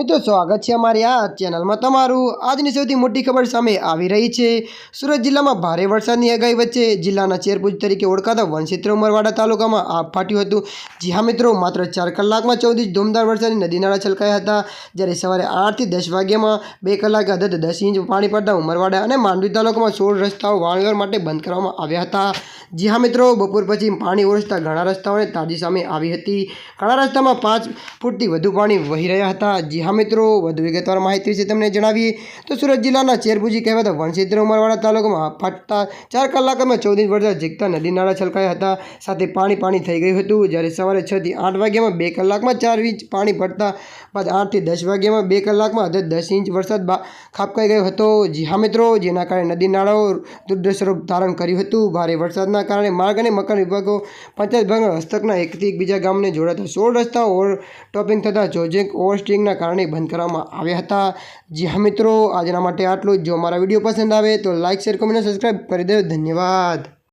મિત્રો, સ્વાગત છે અમારી આ ચેનલમાં તમારું. આજની સૌથી મોટી ખબર સામે આવી રહી છે. સુરત જિલ્લામાં ભારે વરસાદની આગાહી વચ્ચે જિલ્લાના ચેરપુજ તરીકે ઓળખાતા વનક્ષેત્ર ઉમરવાડા તાલુકામાં આગ ફાટ્યું હતું. જી હા મિત્રો, માત્ર ચાર કલાકમાં ચૌદ ઇંચ ધૂમધાર વરસાદની નદી નાળા છલકાયા હતા. જ્યારે સવારે આઠથી દસ વાગ્યામાં બે કલાકે હદત દસ ઇંચ પાણી પડતા ઉમરવાડા અને માંડવી તાલુકામાં સોળ રસ્તાઓ વાહનવ્યવહાર માટે બંધ કરવામાં આવ્યા હતા. જી હા મિત્રો, બપોર પછી પાણી ઓરસતા ઘણા રસ્તાઓને તાજી સામે આવી હતી. ઘણા રસ્તામાં પાંચ ફૂટથી વધુ પાણી વહી રહ્યા હતા. જી હા મિત્રો, વધુ વિગતવાર માહિતી વિશે તમને જણાવીએ તો સુરત જિલ્લાના ચેરભુજી કહેવાતા વણસિદ્ર ઉમરવાડા તાલુકામાં ફાટતા ચાર કલાકમાં ચૌદ ઇંચ વરસાદ ઝીકતા નદી નાળા છલકાયા હતા. સાથે પાણી પાણી થઈ ગયું હતું. જ્યારે સવારે છથી આઠ વાગ્યામાં બે કલાકમાં ચાર ઇંચ પાણી પડતા બાદ આઠથી દસ વાગ્યામાં બે કલાકમાં અધધ દસ ઇંચ વરસાદ બા ખાબકાઈ ગયો હતો. જી હા મિત્રો, જેના કારણે નદી નાળાઓ સ્વરૂપ ધારણ કર્યું હતું. ભારે વરસાદના કારણે માર્ગ અને મકાન વિભાગો પંચાયત વિભાગના હસ્તકના એકથી એકબીજા ગામને જોડાતા સોળ રસ્તાઓ ઓવર ટોપિંગ થતાં જોજેક ઓવરસ્ટિંગના કારણે બંધ કરવામાં આવ્યા હતા. જી હા મિત્રો, આજના માટે આટલું જ. જો અમારા વીડિયો પસંદ આવે તો લાઇક શેર, કોમેન્ટ સબસ્ક્રાઈબ કરી દેજો. ધન્યવાદ.